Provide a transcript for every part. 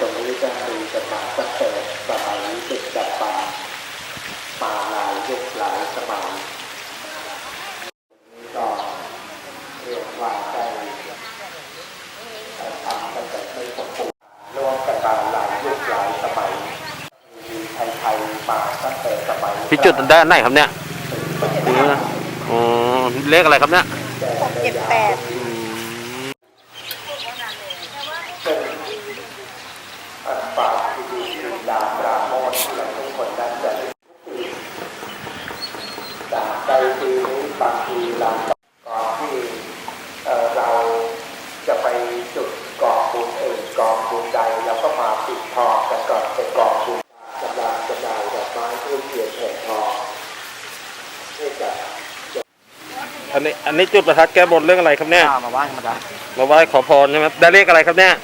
ตรงนี้จะมีกันมาตั้งแต่สมัยเด็กดับปามาหลายยุคหลายสมัยนี่ก็เรียกว่าได้ทำกันแบบไม่สมบูรณ์ร่วมกันมาหลายยุคหลายสมัยมีไทยๆมาตั้งแต่สมัยพี่จุดได้านไหนครับเนี่ยอ๋อเลขอะไรครับเนี่ยหกเจ็ดแปด อืมฝากที่ดีคือดาปราโมทและทุกคนนั้นจะได้จากใจปีนี้บางทีเราก่อนที่เอ่อเราจะไปจุดกองบุญเองกองบุญใดเราก็มาปิดทองกันก่อนเป็นกองบุญกำลังจำหน่ายดอกไม้ทูบเทียนแผ่นทองเพื่อจะอันนี้อันนี้จุดประทัดแก้บนเรื่องอะไรครับเนี่ยมาไหว้ธรรมดามาไหว้ขอพรใช่ไหมได้เลขอะไรครับเนี่ย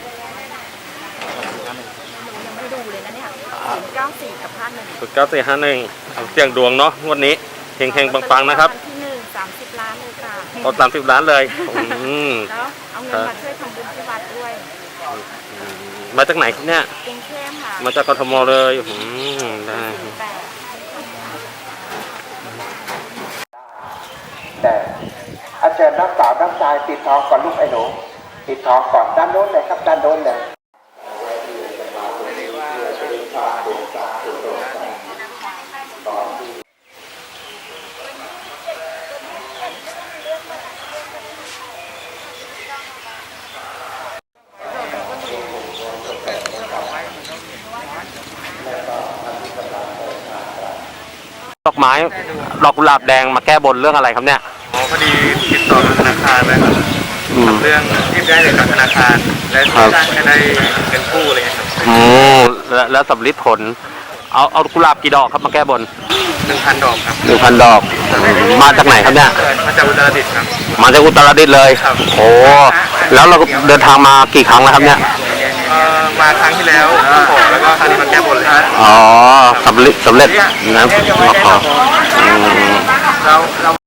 ยังไม่ดูเลยนะ เนี่ยศูนย์เก้าสี่กับห้าหนึ่งสุดเก้าสี่ห้าหนึ่งเอาเสี่ยงดวงเนาะงวันนี้เฮงเฮงๆปังๆนะครับที่หนึ่งสามสิบล้านเลยค่ะเอาสามสิบล้านเลยอืมแล้วเอาเงินมาช่วยทำบุญที่วัดด้วยมาจากไหนครับเนี่ย กรุงเทพค่ะมาจากกทมเลยอืมได้แปดแต่อาจารย์น้ำสาวน้ำชายติดทองก่อนลูกไอ้หนูติดทองก่อนด้านโน้นเลยครับด้านโน้นเลย ไม้ดอกกุหลาบแดงมาแก้บนเรื่องอะไรครับเนี่ยอ๋อพอดีติดต่อกับธนาคารเลยครับอืมเรื่องที่ได้เลยกับธนาคาร และครับที่ได้ให้ได้เงินกู้อะไรเงี้ยครับโอ้แล้วแล้วสำลิดผล เอาเอากุหลาบกี่ดอกครับมาแก้บนหนึ่งพันดอกครับหนึ่งพันดอก มาจากไหนครับเนี่ยเกิดมาจากอุตรดิตถ์ครับ มาจากอุตรดิตถ์เลยครับ โอ้แล้วเราก็เดินทางมากี่ครั้งแล้วครับเนี่ย เอ่อมาครั้งที่แล้วขอแล้วก็ครั้งนี้มาแก้บนเลยครับ อ๋อ สำเร็จสำเร็จนะมาขออืมเราเรา